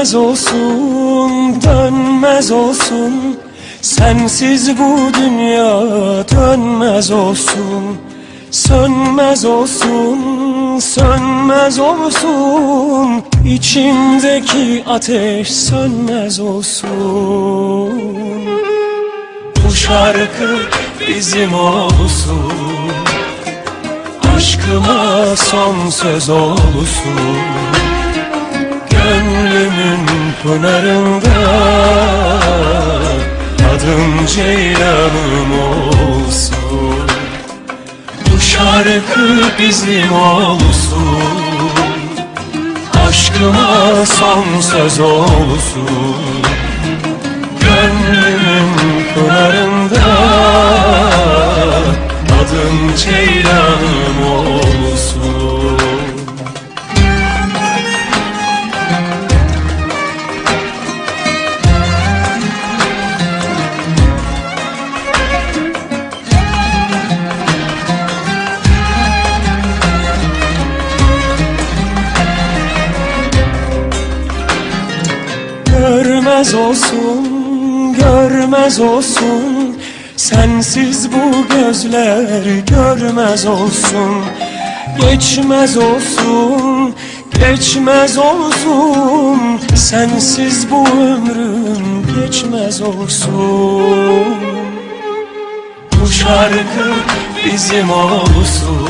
Dönmez olsun, dönmez olsun. Sensiz bu dünya dönmez olsun. Sönmez olsun, sönmez olsun. İçimdeki ateş sönmez olsun. Bu şarkı bizim olsun. Aşkıma son söz olsun Gönlümün pınarında Adım Ceylanım olsun. Bu şarkı bizim olsun. Aşkıma son söz olsun. Gönlümün pınarında Görmez olsun, görmez olsun. Sensiz bu gözler görmez olsun. Geçmez olsun, geçmez olsun. Sensiz bu ömrüm geçmez olsun. Bu şarkı bizim olsun.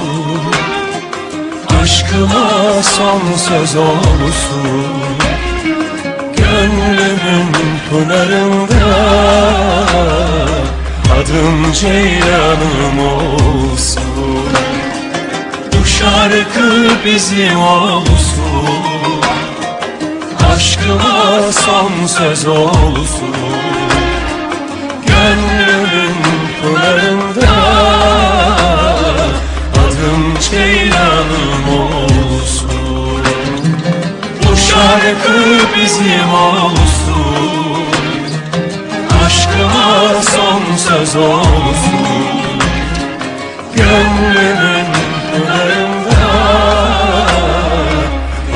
Aşkıma son söz olsun Gönlümün pınarında Adım Ceylanım olsun. Bu şarkı bizim olsun. Aşkıma son söz olsun. Gönlümün pınarında Adım Ceylanım olsun. Bu şarkı bizim olsun yaz olsun Gönlümün pınarında.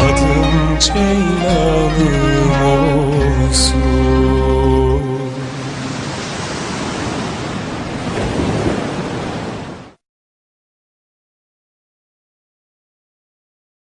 Adım Ceylan'ım olsun.